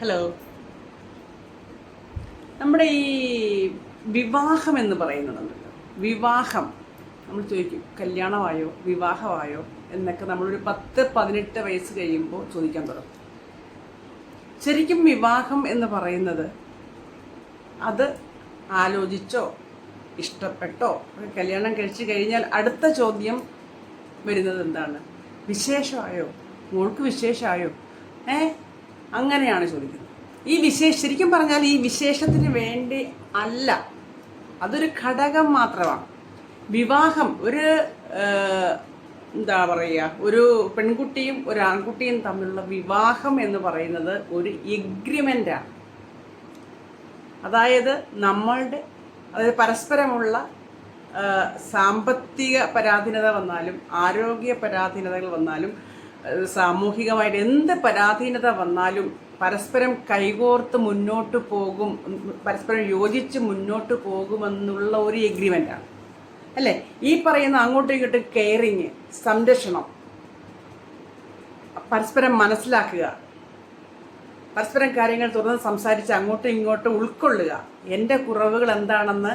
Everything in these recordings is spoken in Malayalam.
ഹലോ നമ്മുടെ ഈ വിവാഹം എന്ന് പറയുന്നുണ്ടല്ലോ. വിവാഹം. നമ്മൾ ചോദിക്കും കല്യാണമായോ? വിവാഹമായോ? എന്നൊക്കെ നമ്മളൊരു പത്ത് പതിനെട്ട് വയസ്സ് കഴിയുമ്പോൾ ചോദിക്കാൻ തുടങ്ങും. ശരിക്കും വിവാഹം എന്ന് പറയുന്നത് അത് ആലോചിച്ചോ ഇഷ്ടപ്പെട്ടോ കല്യാണം കഴിച്ചു കഴിഞ്ഞാൽ അടുത്ത ചോദ്യം വരുന്നത് എന്താണ്? വിശേഷമായോ? മോൾക്ക് വിശേഷമായോ? ഏ? അങ്ങനെയാണ് ചോദിക്കുന്നത്. ഈ വിശേഷ ശരിക്കും പറഞ്ഞാൽ ഈ വിശേഷത്തിന് വേണ്ടി അല്ല. അതൊരു ഘടകം മാത്രമാണ്. വിവാഹം ഒരു എന്താ പറയുക ഒരു പെൺകുട്ടിയും ഒരു ആൺകുട്ടിയും തമ്മിലുള്ള വിവാഹം എന്ന് പറയുന്നത് ഒരു എഗ്രിമെന്റാണ് അതായത് നമ്മളുടെ അതായത് പരസ്പരമുള്ള സാമ്പത്തിക പരാധീനത വന്നാലും ആരോഗ്യ പരാധീനതകൾ വന്നാലും സാമൂഹികമായിട്ട് എന്ത് പരാധീനത വന്നാലും പരസ്പരം കൈകോർത്ത് മുന്നോട്ട് പോകും പരസ്പരം യോജിച്ച് മുന്നോട്ട് പോകുമെന്നുള്ള ഒരു എഗ്രിമെന്റാണ് അല്ലേ? ഈ പറയുന്ന അങ്ങോട്ടും ഇങ്ങോട്ടും കെയറിങ് സംരക്ഷണം. പരസ്പരം മനസ്സിലാക്കുക. പരസ്പരം കാര്യങ്ങൾ തുറന്ന് സംസാരിച്ച് അങ്ങോട്ടും ഇങ്ങോട്ടും ഉൾക്കൊള്ളുക. എന്റെ കുറവുകൾ എന്താണെന്ന്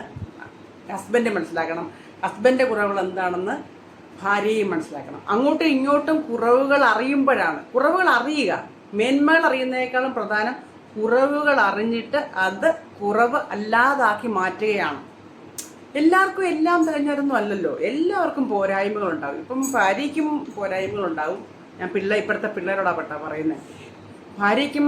ഹസ്ബൻഡ് മനസ്സിലാക്കണം. ഹസ്ബൻഡിന്റെ കുറവുകൾ എന്താണെന്ന് ഭാര്യയും മനസ്സിലാക്കണം. അങ്ങോട്ടും ഇങ്ങോട്ടും കുറവുകൾ അറിയുമ്പോഴാണ്. കുറവുകൾ അറിയുക. മേന്മകൾ അറിയുന്നതിനേക്കാളും പ്രധാനം കുറവുകൾ അറിഞ്ഞിട്ട് അത് കുറവ് അല്ലാതാക്കി മാറ്റുകയാണ്. എല്ലാവർക്കും എല്ലാം തികഞ്ഞവരൊന്നും അല്ലല്ലോ. എല്ലാവർക്കും പോരായ്മകളുണ്ടാവും ഇപ്പം ഭാര്യയ്ക്കും പോരായ്മകളുണ്ടാവും ഞാൻ പിള്ള ഇപ്പോഴത്തെ പിള്ളേരോടാ പെട്ടാ പറയുന്നത് ഭാര്യയ്ക്കും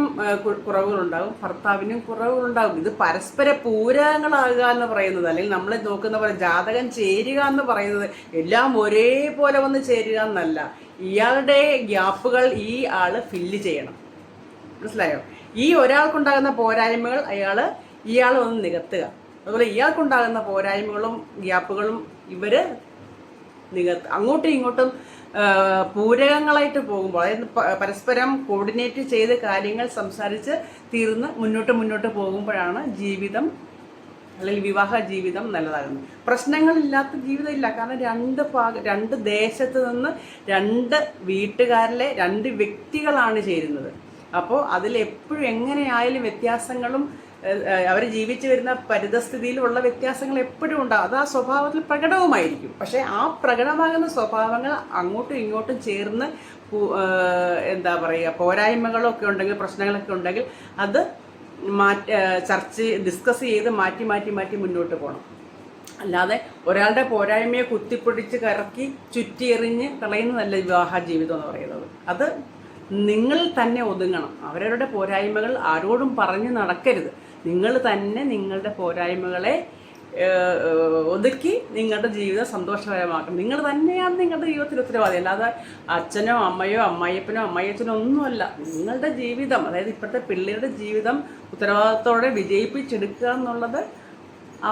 കുറവുകളുണ്ടാകും ഭർത്താവിനും കുറവുകളുണ്ടാകും ഇത് പരസ്പര പൂരകങ്ങളാകുക എന്ന് പറയുന്നത് അല്ലെങ്കിൽ നമ്മൾ നോക്കുന്ന പോലെ ജാതകം ചേരുക എന്ന് പറയുന്നത് എല്ലാം ഒരേപോലെ വന്ന് ചേരുക എന്നല്ല ഇയാളുടെ ഗ്യാപ്പുകൾ ഈ ആൾ ഫില്ല് ചെയ്യണം. മനസ്സിലായോ? ഈ ഒരാൾക്കുണ്ടാകുന്ന പോരായ്മകൾ അയാൾ ഇയാൾ ഒന്ന് നികത്തുക. അതുപോലെ ഇയാൾക്കുണ്ടാകുന്ന പോരായ്മകളും ഗ്യാപ്പുകളും ഇവർ നികത്ത് അങ്ങോട്ടും ഇങ്ങോട്ടും പൂരകങ്ങളായിട്ട് പോകുമ്പോൾ അതായത് പരസ്പരം കോർഡിനേറ്റ് ചെയ്ത് കാര്യങ്ങൾ സംസാരിച്ച് തീർന്ന് മുന്നോട്ട് മുന്നോട്ട് പോകുമ്പോഴാണ് ജീവിതം അല്ലെങ്കിൽ വിവാഹ ജീവിതം നല്ലതാകുന്നത്. പ്രശ്നങ്ങളില്ലാത്ത ജീവിതമില്ല കാരണം രണ്ട് ഭാഗ രണ്ട് ദേശത്ത് നിന്ന് രണ്ട് വീട്ടുകാരിലെ രണ്ട് വ്യക്തികളാണ് ചേരുന്നത്. അപ്പോൾ അതിലെപ്പോഴും എങ്ങനെയായാലും വ്യത്യാസങ്ങളും അവർ ജീവിച്ചു വരുന്ന പരിതസ്ഥിതിയിലുള്ള വ്യത്യാസങ്ങൾ എപ്പോഴും ഉണ്ടാകും അത് ആ സ്വഭാവത്തിൽ പ്രകടവുമായിരിക്കും. പക്ഷേ ആ പ്രകടമാകുന്ന സ്വഭാവങ്ങൾ അങ്ങോട്ടും ഇങ്ങോട്ടും ചേർന്ന് എന്താ പറയുക പോരായ്മകളൊക്കെ ഉണ്ടെങ്കിൽ പ്രശ്നങ്ങളൊക്കെ ഉണ്ടെങ്കിൽ അത് മാറ്റി ചർച്ച ഡിസ്കസ് ചെയ്ത് മാറ്റി മാറ്റി മാറ്റി മുന്നോട്ട് പോകണം. അല്ലാതെ ഒരാളുടെ പോരായ്മയെ കുത്തിപ്പിടിച്ച് കറക്കി ചുറ്റിയെറിഞ്ഞ് കളയുന്നതല്ല വിവാഹ ജീവിതം എന്ന് പറയുന്നത്. അത് നിങ്ങൾ തന്നെ ഒതുങ്ങണം. അവരവരുടെ പോരായ്മകൾ ആരോടും പറഞ്ഞു നടക്കരുത്. നിങ്ങൾ തന്നെ നിങ്ങളുടെ പോരായ്മകളെ ഒതുക്കി നിങ്ങളുടെ ജീവിതം സന്തോഷകരമാക്കും. നിങ്ങൾ തന്നെയാണ് നിങ്ങളുടെ ജീവിതത്തിൽ ഉത്തരവാദി. അല്ലാതെ അച്ഛനോ അമ്മയോ അമ്മായിയപ്പനോ അമ്മായിയച്ഛനോ ഒന്നുമല്ല. നിങ്ങളുടെ ജീവിതം അതായത് ഇപ്പോഴത്തെ പിള്ളേരുടെ ജീവിതം ഉത്തരവാദിത്തോടെ വിജയിപ്പിച്ചെടുക്കുക എന്നുള്ളത്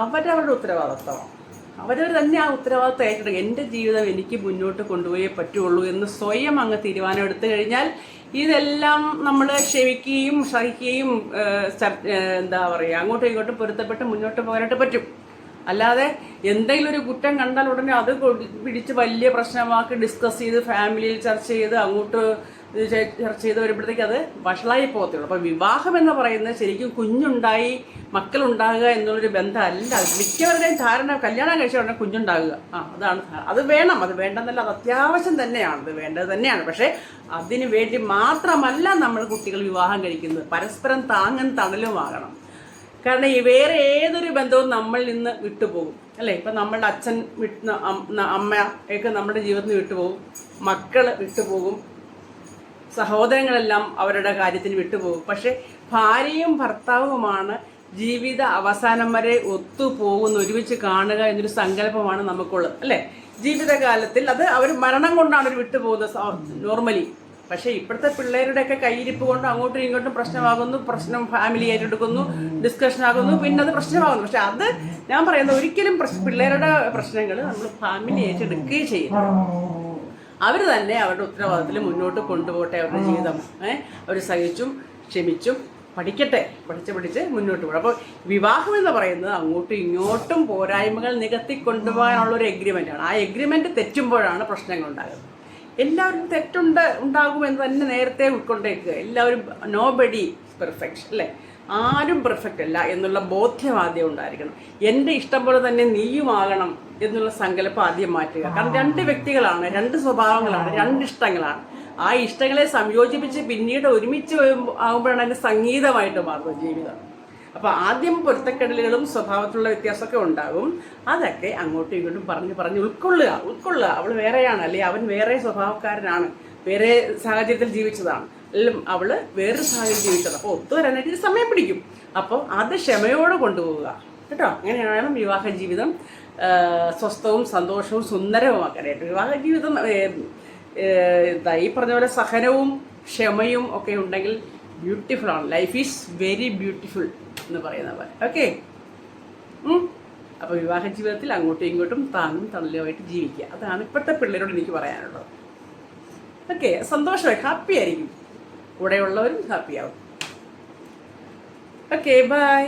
അവരവരുടെ ഉത്തരവാദിത്തമാണ്. അവരവർ തന്നെ ആ ഉത്തരവാദിത്വം ഏറ്റെടുക്കുക എന്റെ ജീവിതം എനിക്ക് മുന്നോട്ട് കൊണ്ടുപോയേ പറ്റുള്ളൂ എന്ന് സ്വയം അങ്ങ് തീരുമാനം എടുത്തു കഴിഞ്ഞാൽ ഇതെല്ലാം നമ്മൾ ക്ഷമിക്കുകയും സഹിക്കുകയും എന്താ പറയുക അങ്ങോട്ടും ഇങ്ങോട്ടും പൊരുത്തപ്പെട്ട് മുന്നോട്ട് പോകാനായിട്ട് പറ്റും. അല്ലാതെ എന്തെങ്കിലും ഒരു കുറ്റം കണ്ടാൽ ഉടനെ അത് പിടിച്ച് വലിയ പ്രശ്നമാക്കി ഡിസ്കസ് ചെയ്ത് ഫാമിലിയിൽ ചർച്ച ചെയ്ത് അങ്ങോട്ട് ചർച്ച ചെയ്ത് വരുമ്പോഴത്തേക്ക് അത് വഷളായി പോകത്തുള്ളൂ. അപ്പോൾ വിവാഹം എന്ന് പറയുന്നത് ശരിക്കും കുഞ്ഞുണ്ടായി മക്കളുണ്ടാകുക എന്നുള്ളൊരു ബന്ധമല്ല. മിക്കവരുടെയും ധാരണ കല്യാണം കഴിച്ച ഉടനെ കുഞ്ഞുണ്ടാകുക. ആ അതാണ് അത് വേണം അത് വേണ്ടെന്നല്ല അത് അത്യാവശ്യം തന്നെയാണ് അത് വേണ്ടത് തന്നെയാണ്. പക്ഷേ അതിന് വേണ്ടി മാത്രമല്ല നമ്മൾ കുട്ടികൾ വിവാഹം കഴിക്കുന്നത്. പരസ്പരം താങ്ങും തണലുമാകണം കാരണം ഈ വേറെ ഏതൊരു ബന്ധവും നമ്മളിൽ നിന്ന് വിട്ടുപോകും. അല്ലേ? ഇപ്പം നമ്മളുടെ അച്ഛൻ വിട്ട് അമ്മ ഒക്കെ നമ്മുടെ ജീവിതത്തിൽ വിട്ടുപോകും. മക്കൾ വിട്ടുപോകും. സഹോദരങ്ങളെല്ലാം അവരുടെ കാര്യത്തിന് വിട്ടുപോകും. പക്ഷേ ഭാര്യയും ഭർത്താവുമാണ് ജീവിത അവസാനം വരെ ഒത്തുപോകുന്ന ഒരുമിച്ച് കാണുക എന്നൊരു സങ്കല്പമാണ് നമുക്കുള്ളത് അല്ലേ? ജീവിതകാലത്തിൽ അത് അവർ മരണം കൊണ്ടാണ് അവർ വിട്ടുപോകുന്നത് നോർമലി പക്ഷേ ഇപ്പോഴത്തെ പിള്ളേരുടെയൊക്കെ കയ്യിരിപ്പ് കൊണ്ട് അങ്ങോട്ടും ഇങ്ങോട്ടും പ്രശ്നമാകുന്നു പ്രശ്നം ഫാമിലി ഏറ്റെടുക്കുന്നു ഡിസ്കഷൻ ആകുന്നു പിന്നെ അത് പ്രശ്നമാകുന്നു. പക്ഷെ അത് ഞാൻ പറയുന്നത് ഒരിക്കലും പിള്ളേരുടെ പ്രശ്നങ്ങൾ നമ്മൾ ഫാമിലി ഏറ്റെടുക്കുകയും ചെയ്യുന്നു അവർ തന്നെ അവരുടെ ഉത്തരവാദിത്തത്തിൽ മുന്നോട്ട് കൊണ്ടുപോകട്ടെ അവരുടെ ജീവിതം ഏഹ് അവർ സഹിച്ചും ക്ഷമിച്ചും പഠിക്കട്ടെ പഠിച്ച് പഠിച്ച് മുന്നോട്ട് പോകും അപ്പോൾ വിവാഹം എന്ന് പറയുന്നത് അങ്ങോട്ടും ഇങ്ങോട്ടും പോരായ്മകൾ നികത്തി കൊണ്ടുപോകാനുള്ള ഒരു എഗ്രിമെന്റ് ആണ്. ആ എഗ്രിമെന്റ് തെറ്റുമ്പോഴാണ് പ്രശ്നങ്ങൾ ഉണ്ടാകുന്നത്. എല്ലാവരും തെറ്റുണ്ട് ഉണ്ടാകുമെന്ന് തന്നെ നേരത്തെ ഉൾക്കൊണ്ടേക്കുക. എല്ലാവരും നോ ബഡി പെർഫെക്റ്റ് അല്ലേ? ആരും പെർഫെക്റ്റ് അല്ല എന്നുള്ള ബോധ്യം ആദ്യം ഉണ്ടായിരിക്കണം. എന്റെ ഇഷ്ടം പോലെ തന്നെ നീയുമാകണം എന്നുള്ള സങ്കല്പം ആദ്യം മാറ്റുക. കാരണം രണ്ട് വ്യക്തികളാണ് രണ്ട് സ്വഭാവങ്ങളാണ് രണ്ട് ഇഷ്ടങ്ങളാണ്. ആ ഇഷ്ടങ്ങളെ സംയോജിപ്പിച്ച് പിന്നീട് ഒരുമിച്ച് ആകുമ്പോഴാണ് അതിന് സംഗീതമായിട്ട് മാറുന്നത് ജീവിതം. അപ്പോൾ ആദ്യം പൊരുത്തക്കെടലുകളും സ്വഭാവത്തിലുള്ള വ്യത്യാസമൊക്കെ ഉണ്ടാകും. അതൊക്കെ അങ്ങോട്ടും ഇങ്ങോട്ടും പറഞ്ഞ് പറഞ്ഞ് ഉൾക്കൊള്ളുക. ഉൾക്കൊള്ളുക. അവൾ വേറെയാണ്. അല്ലെ അവൻ വേറെ സ്വഭാവക്കാരനാണ്. വേറെ സാഹചര്യത്തിൽ ജീവിച്ചതാണ്. അല്ലെങ്കിൽ അവൾ വേറൊരു സാഹചര്യം ജീവിച്ചത് അപ്പോൾ ഒത്തുവരാനായിട്ട് സമയം പിടിക്കും. അപ്പോൾ അത് ക്ഷമയോടെ കൊണ്ടുപോവുക. കേട്ടോ? അങ്ങനെയാണ് വിവാഹ ജീവിതം സ്വസ്ഥവും സന്തോഷവും സുന്ദരവുമാക്കാനായിട്ട്. വിവാഹ ജീവിതം ഈ പറഞ്ഞ പോലെ സഹനവും ക്ഷമയും ഒക്കെ ഉണ്ടെങ്കിൽ ബ്യൂട്ടിഫുൾ ആണ്. ലൈഫ് ഈസ് വെരി ബ്യൂട്ടിഫുൾ എന്ന് പറയുന്ന പോലെ. ഓക്കെ അപ്പോൾ വിവാഹ ജീവിതത്തിൽ അങ്ങോട്ടും ഇങ്ങോട്ടും താങ്ങും തള്ളിയുമായിട്ട് ജീവിക്കുക. അതാണ് ഇപ്പോഴത്തെ പിള്ളേരോട് എനിക്ക് പറയാനുള്ളത്. ഓക്കെ സന്തോഷമായി ഹാപ്പി ആയിരിക്കും. കൂടെയുള്ളവരും ഹാപ്പിയാവും ഓക്കെ ബൈ